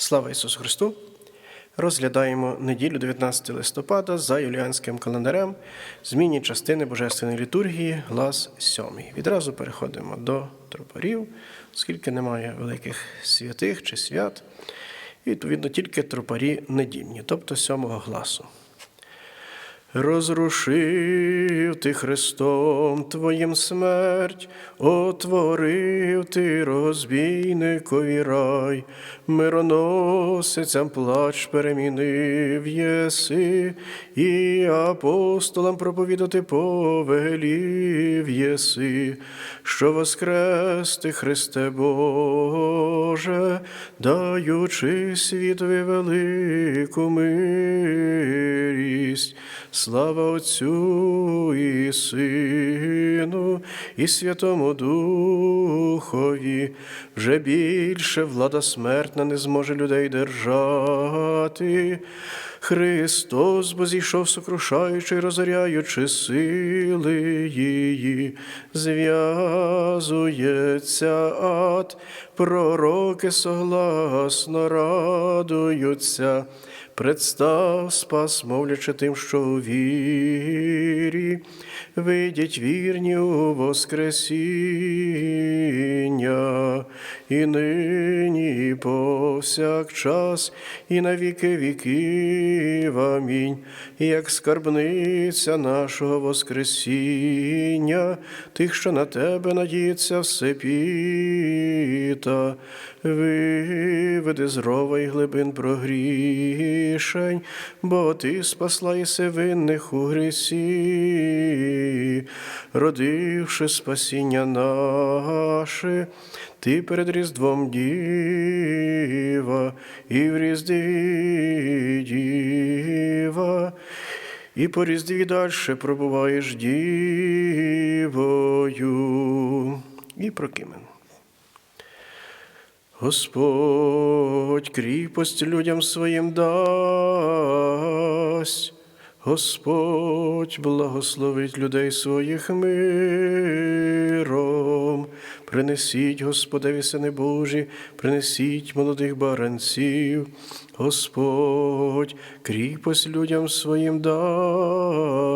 Слава Ісусу Христу! Розглядаємо неділю 19 листопада за юліанським календарем, змінні частини Божественної літургії, глас 7. Відразу переходимо до тропарів, оскільки немає великих святих чи свят, і відповідно тільки тропарі недільні, тобто сьомого гласу. Розрушив ти Христом Твоїм смерть, отворив ти розбійникові рай, мироносицям плач перемінив єси, і апостолам проповідати повелів єси, що воскрес ти Христе Боже, даючи світові велику милість. Слава Отцю і Сину, і Святому Духові, вже більше влада смертна не зможе людей держати. Христос бо зійшов, сокрушаючи, розоряючи сили її, зв'язується ад, пророки согласно радуються. Представ спас, мовлячи тим, що у вірі, вийдіть вірні у Воскресіння, і нині, і повсякчас, і на віки віків. Амінь. Як скарбниця нашого Воскресіння, тих, що на тебе надіється все піта, виведи з рова і глибин прогрішень, бо ти спасла єси винних у грісі, родивши спасіння наше, ти перед Різдвом діва, і в Різдві діва, і по Різдві дальше пробуваєш дівою. І прокимен. Господь кріпость людям своїм дасть. Господь благословить людей своїх миром. Принесіть, Господеві, сини Божі, принесіть молодих баранців. Господь кріпость людям своїм дасть.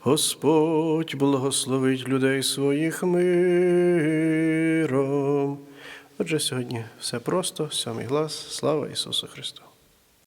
Господь благословить людей своїх миром. Отже, сьогодні все просто, сьомий глас. Слава Ісусу Христу!